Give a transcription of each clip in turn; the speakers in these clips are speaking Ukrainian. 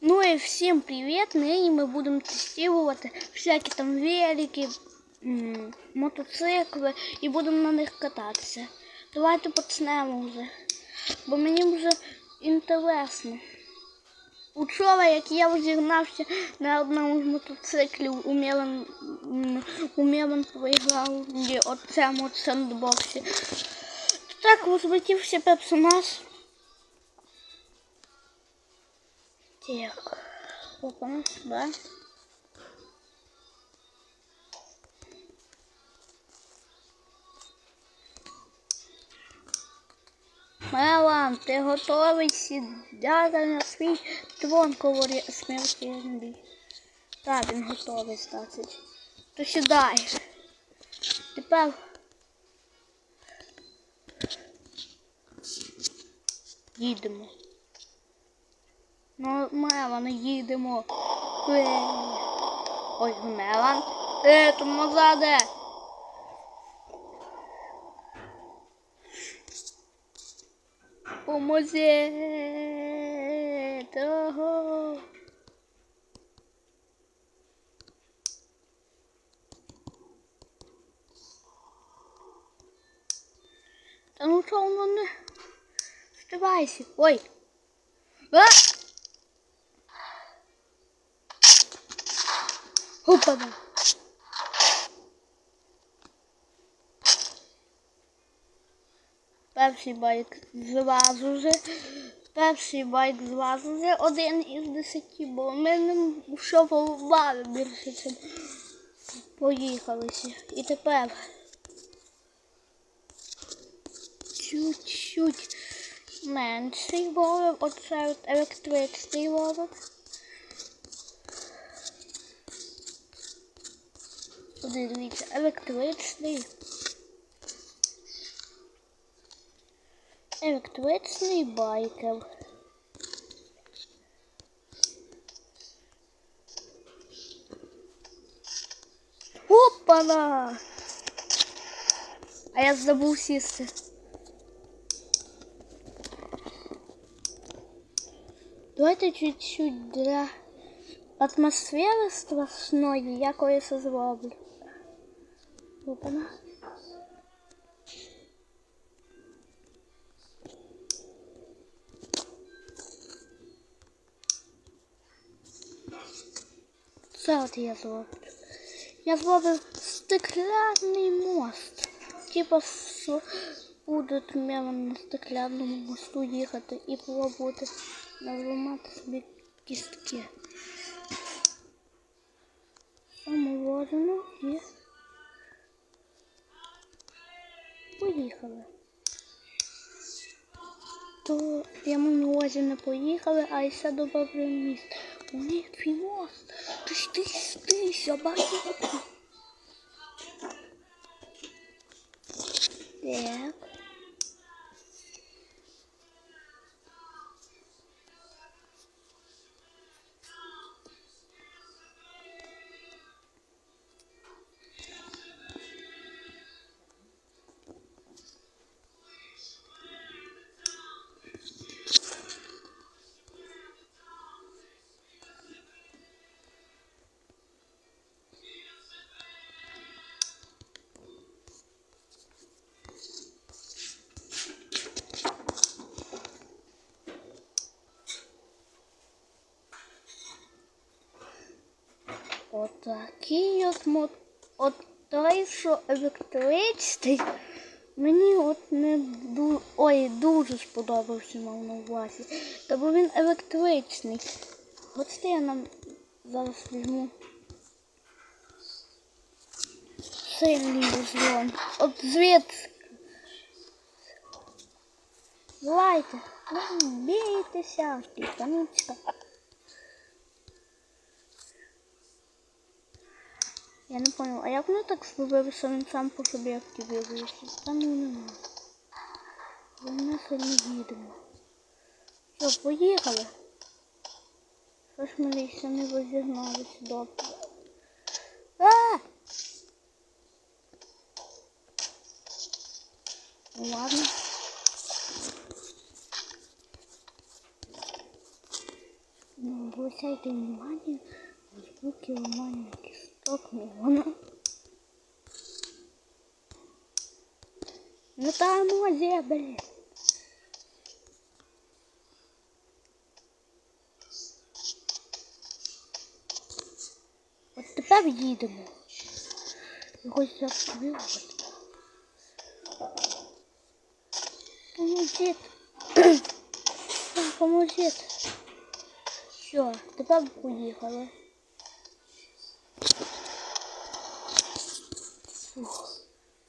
Ну і всім привіт! Нині ми будемо тестувати всякі там велики, м, мотоцикли і будемо на них кататися. Давайте почнемо вже. Бо мені вже інтересно. Учора, як я розігнався на одному з мотоциклів у Мілан, у Мілан проіграв в цьому сендбоксі. То так розлетівся персонаж. Так. Опа, да. Мелан, ти готовий сідати на свій трон колорі смертельний? Так, він готовий стати. То сідай. Тепер. Їдемо. Ну, Мелан, їдемо. Е. Ой, Мелан. Е, тут назаде. Поможи. Того. Та ну чого воно не... Вставайся. Ой. А! Опа-на. Перший байк зразу же. Перший байк зразу же один із десяти, бо ми не шофували більше, чим поїхалися. І тепер чуть-чуть менший вовик, оце от електричний вовик. Подивіться, електричний. Електричний байкер. Опана! А я забув сісти. Давайте чуть-чуть для атмосфери страшної я колись зроблю. Опана. Це от я зроблю. Я зроблю стеклянний мост. Типа що будуть мимо на стеклянному мосту їхати і пробувати нажимати собі кістки. Самовозимо і поїхали. То прямо увазі не поїхали, а ще добавлю міст. У них твій мост. Ти ж ти ж ти ж? Так. Отакий от мот. От той, що електричний, мені от не ду... Ой, дуже сподобався мав на увазі. Та бо він електричний. От я нам зараз візьму. Сильний розгон. От звідси. Не бійтеся, штіпаничка. Я не понял, а як воно так зробили, що він сам по собі активізується? Та ну нема. За мене сильно їдемо. Що, поїхали? Що ж ми ще не розігналися добре. Ну ладно. Ну, обращайте внимание на звуки ломания кисток миллиона. Ну там мозе, блин. От тепер їдемо. Його закривати. Поможіть. Поможіть. Все, тепер поїхали.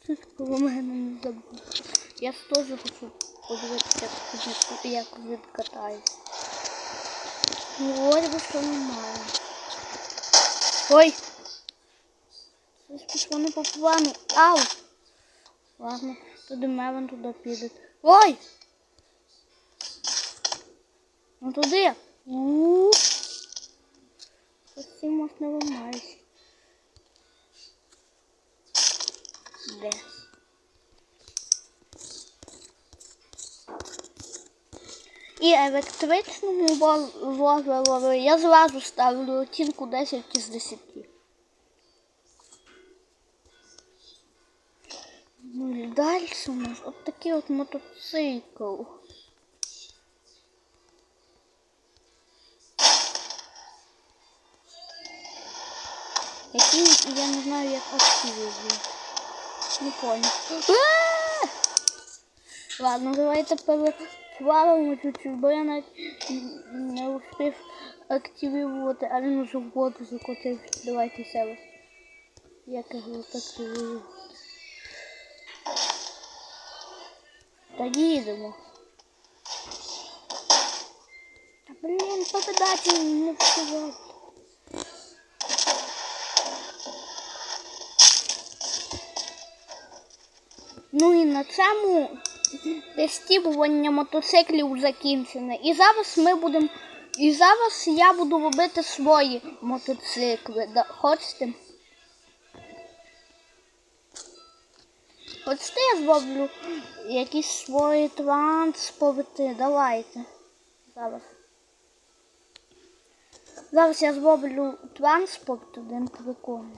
Щось про мене не забув. Я теж хочу подивитися, як- він катається. Що нормально. Ой! Щось пішло не по плану. Ау! Ладно, туди Мевен туди піде. Ой! Ну туди. У. Щось цим не ламаєш. Де? І електричному возлові я зразу ставлю оцінку 10 із 10. Ну і далі у нас от такий от мотоцикл. Який я не знаю, як активізую. Не понял. Ладно, давайте переплавимо чуть-чуть, бо я навіть не успів активувати, але вже в воду закотився. Давайте себе. Як його активувати? Та їдемо. Та блін, попадати не встигати. Ну і на цьому тестування мотоциклів закінчене. І зараз ми будемо. І зараз я буду робити свої мотоцикли. Да, хочете? Хочете я зроблю якісь свої транспорти? Давайте. Зараз. Зараз я зроблю транспорт один прикольний.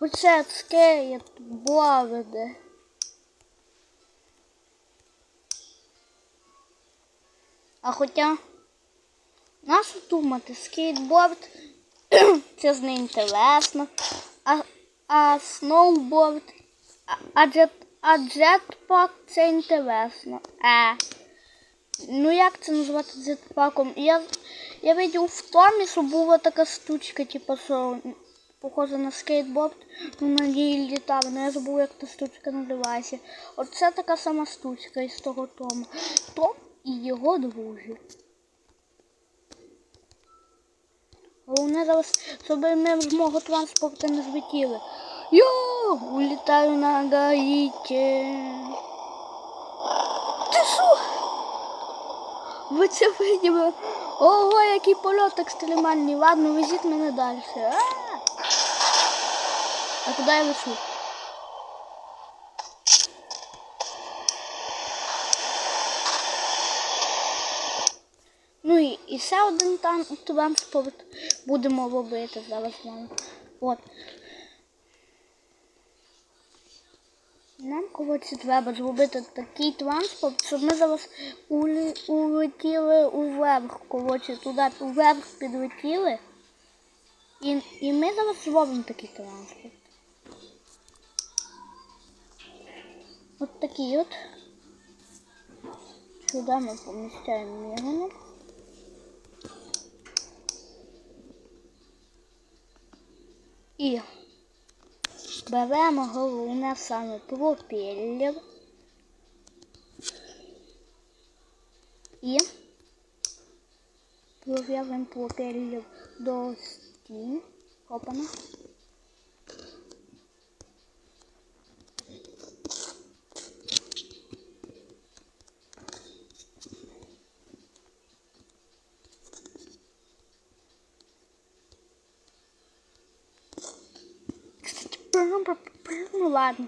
Оце скеєт, бовиде. А хоча нащо думати, скейтборд це ж не а, а сноуборд, а, а, джет, а джетпак це інтересно. Е. Ну як це назвати джетпаком? Я, я видів в Томі, що була така штучка, типу, що похожа на скейтборд, ну на ній літав, але я забув, як та штучка називається. Оце така сама штучка із того Тома. Том і його друзі. Головне зараз, щоб ми з мого транспорту не злетіли. Йо, улітаю на гаїті. Ти що? Ви це виділи? Ого, який польот екстремальний. Ладно, везіть мене далі. А, а куди я лечу? Ну і, і ще один там транспорт будемо робити зараз з вами. От. Нам коротше треба зробити такий транспорт, щоб ми зараз улетіли уверх. Коротше, туди уверх підлетіли. І, і ми зараз зробимо такий транспорт. От такий от. Сюди ми поміщаємо його. І беремо головне саме пропеллер. І прив'язуємо пропеллер до стін. Опана. Ну ладно.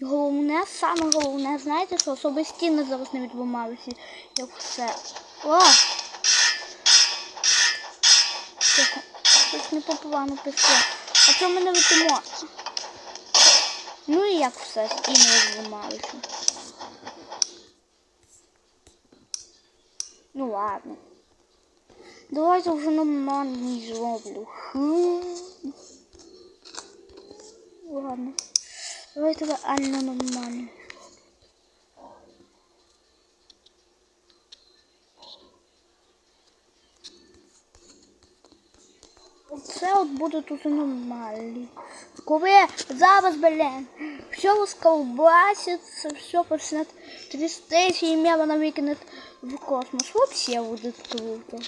І головне, саме головне, знаєте, що особи стіни зараз не відламалися. Як все. О! так не попливано пішло. А що ми не летимо? Ну і як все і не зламалося. Ну ладно. Давайте вже нормальний зроблю. Хм. Ладно. Давайте реально нормально. Це от буде тут нормально. Коли зараз, блін, все розковбаситься, все почне трястися і м'ява викинет в космос. Вообще буде круто.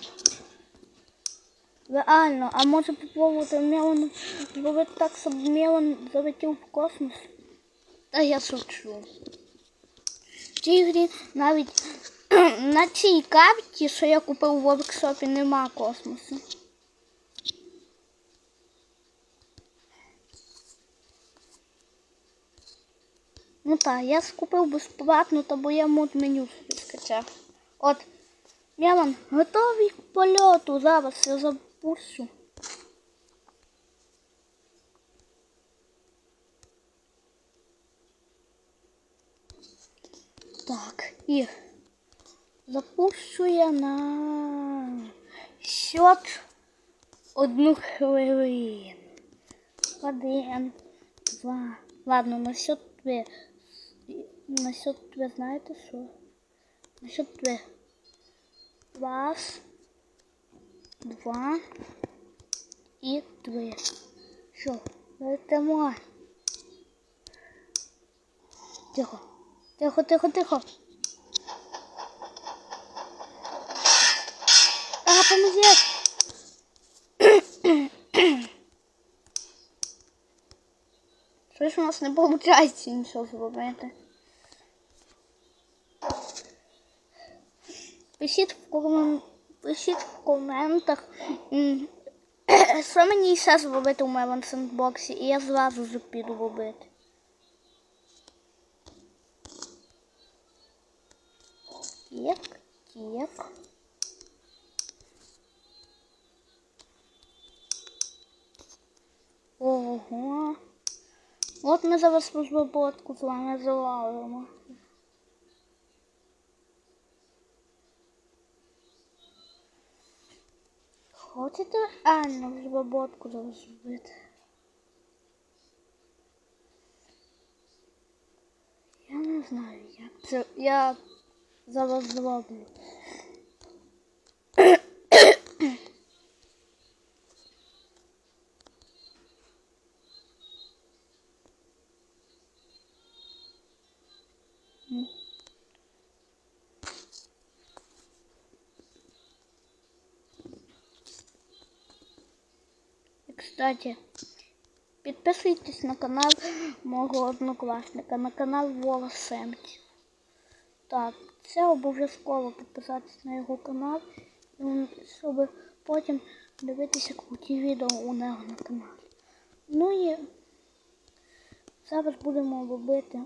Реально, а може попробувати мелон зробити так, щоб мелон залетів в космос? Та я шучу. В цій грі навіть на цій карті, що я купив в воркшопі, нема космосу. Ну так, я скупив безплатно, та бо я мод меню скачав. От, Мелон, готовий к польоту. Зараз я запущу. Так, і запущу я на счет одну хвилину. Один, два. Ладно, на счет дві. На счет дві, знаєте що? На счет дві. Раз, два і три. Що, летимо? Тихо, тихо, тихо, тихо. Ага, поможіть. Щось у нас не виходить нічого зробити. Пишіть в, ком... Пишіть в коментах, що мені ще зробити у моєму сендбоксі, і я зразу ж піду робити. Тік, тік. Ого. От ми зараз розробку з вами залавимо. Хочете реально розробку зараз зробити? Я не знаю, як я зараз зроблю. Кстати, підписуйтесь на канал мого однокласника, на канал Вова Семті. Так, це обов'язково підписатись на його канал, щоб потім дивитися круті відео у нього на каналі. Ну і зараз будемо робити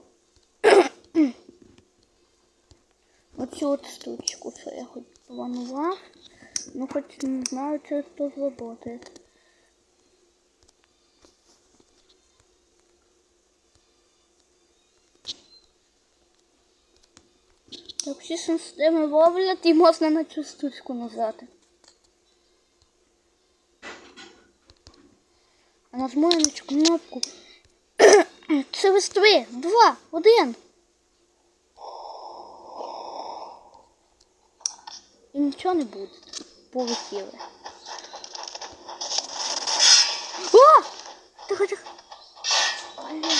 оцю от штучку, що я хоч планував. Ну хоч не знаю, чи то зробити. Всі системи ловлять і можна на цю штучку нажати. А нажму на цю кнопку. Це ви два, один. І нічого не буде. Полетіли. О! Тихо, тихо. Блін.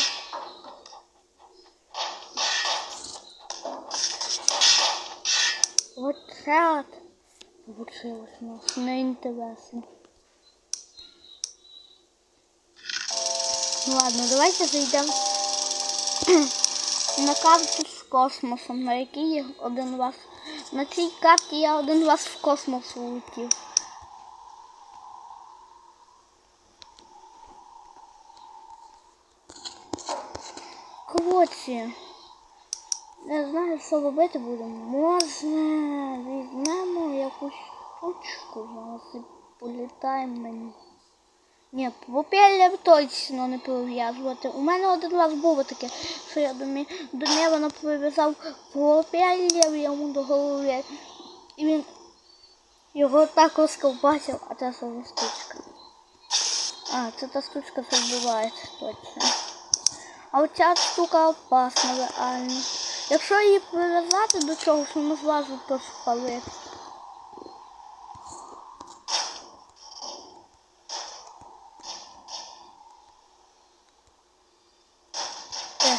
Вот так получилось у нас неинтересно. Ну ладно, давайте зайдем на карту з космосом, на якій один раз. На цій карті я один раз в космос улетів. Знаю, що робити будемо. Може, візьмемо якусь штучку зараз і політаємо ній. Ні, попілля точно не прив'язувати. У мене один раз було таке, що я до, мі... до неба прив'язав попілля йому до голови. І він його так розковбасив, а це сама штучка. А, це та штучка що вбивається точно. А оця штука опасна реально. Якщо її прив'язати до чогось, вона зразу то спалити. Е.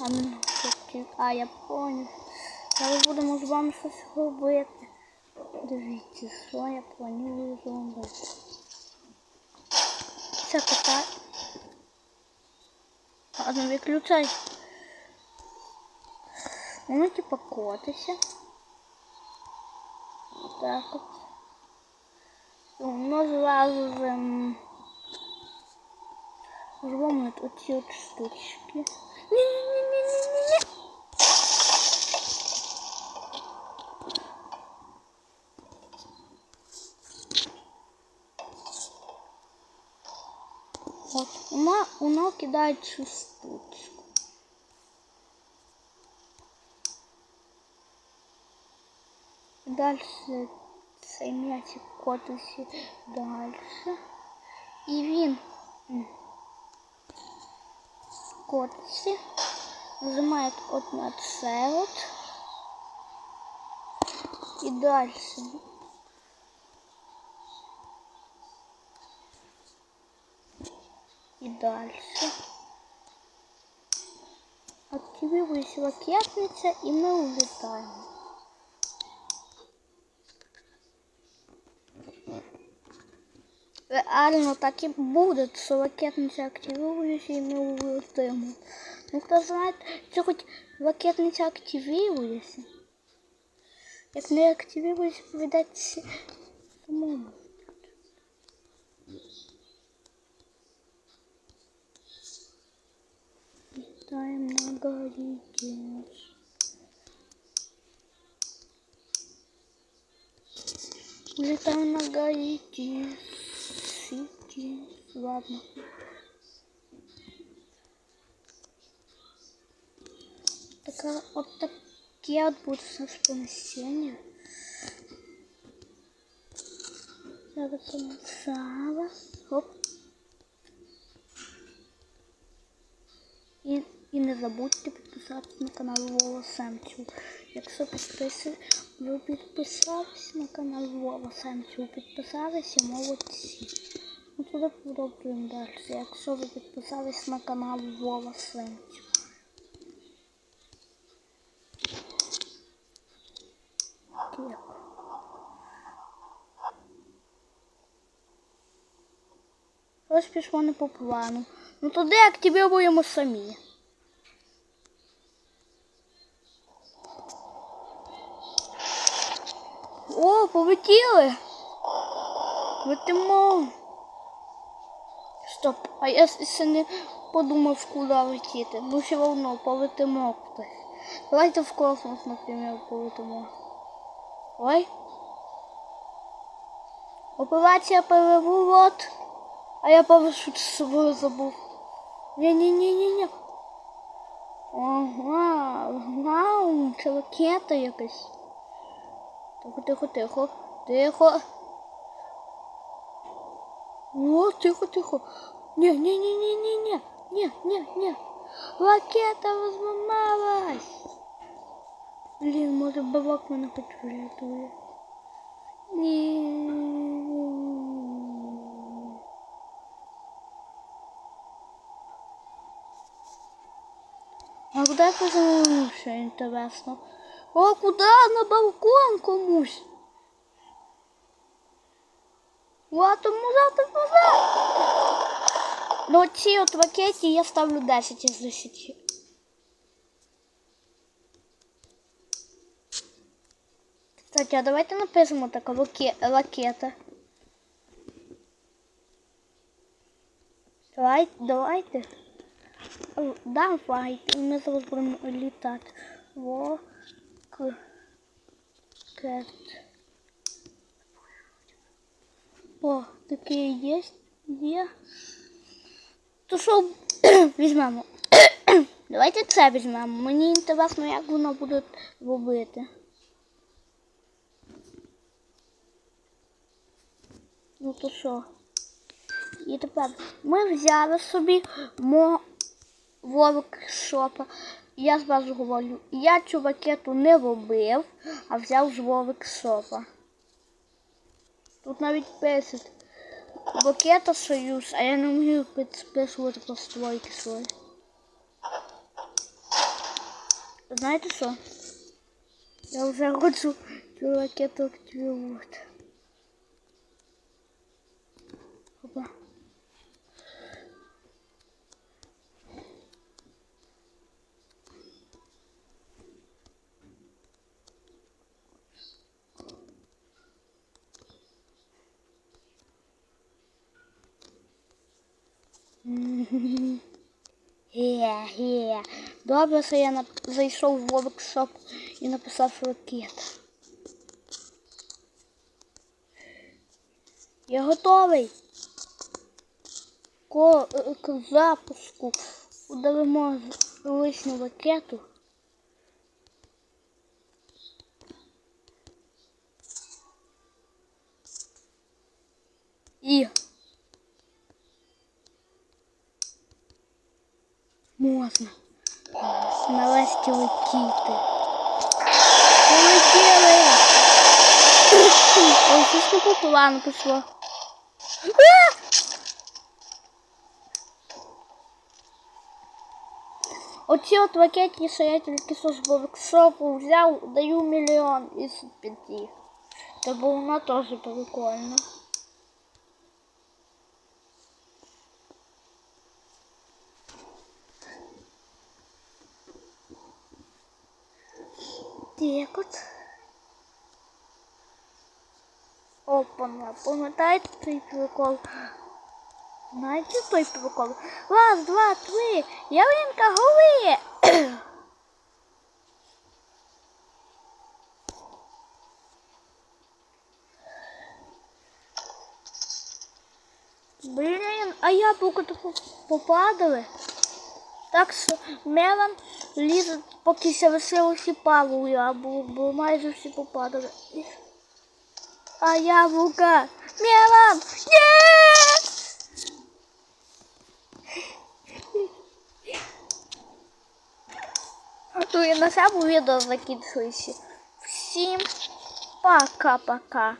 А, таки- а, я поняв. Зараз будемо з вами щось робити. Дивіться, що я планую зробити. Це така. Ладно, виключай. Ну, ну, типа, котися. Так вот. Ну, ну, Воно зразу же зламують эти от штучки. Ні-ні-ні. вона, вона кидає цю штучку. Дальше цей м'ячик котиться далі. І він м, котиться, нажимає от на це от. І далі. І далі. Активирується ракетниця і ми улітаємо. Реально так і буде, що ракетниця активується і ми улетимо. Ну хто знає, це хоч ракетниця активується. Як не активується, прийдеться самому. Галикинш. Улетаем на Гаити. Сити. Ладно. Так, вот такие вот будут с нас помещения. Я закончила. Оп. Не забудьте підписатися на канал Вова Семчук. Якщо підписи, ви підписалися на канал Вова Семчук, підписалися, молодці. Ну туди продовжуємо далі. Якщо ви підписались на канал Вова Семчук. Так. Ось пішло не по плану. Ну туди активуємо самі. О, полетіли. Летимо. Стоп, а я ще не подумав, куди летіти. Ну все одно полетимо кудись. Давайте в космос, наприклад, полетимо. Ой. Операція переворот. А я парашют з забув. Ні-ні-ні-ні-ні. Ага, вау, це ракета якась. Тихо, тихо, тихо, тихо. О, тихо, тихо. Ні, ні, ні, ні, ні, ні, ні, ні, ні. Ракета розламалась. Блін, може бабак мене хоч врятує. А куда я позовуся, інтересно? О, куда? На балкон комусь. Вот, назад, назад. Ну, ці от ракеті я ставлю 10 із 10. Кстати, а давайте напишемо така раке- ракета. Давай, давайте. О, Давайте. Ми зараз будемо літати. Во. К. Кет. О, такі є. Є. То що візьмемо? Давайте це візьмемо. Мені інтересно, як воно буде робити. Ну то що? І тепер ми взяли собі мо воркшопа. Я зразу говорю, я цю ракету не робив, а взяв з воркшопа. Тут навіть пишуть. Ракета Союз, а я не вмію підписувати постройки свої. Знаєте що? Я вже хочу цю ракету активувати. Опа. Є, є. Добре, що я зайшов в воркшоп і написав ракета. Я готовий. Ко е, к запуску ударимо лишню ракету. можна. Нарешті летіти. Полетіли. Ой, щось не по плану пішло. А! Оці от ракеті, що я тільки що з воркшопу взяв, даю мільйон із п'яти. Тобто вона теж прикольна. От. Опа, пам'ятаєте той прикол? Знаєте той прикол? Раз, два, три, ялинка голи! Блін, а яблуко попадали. Так що мелом лізе, поки ще лишилося пару яблук, бо майже всі попадали. А яблука! Мелом! Ні! То і на цьому відео закінчується. Всім пока-пока.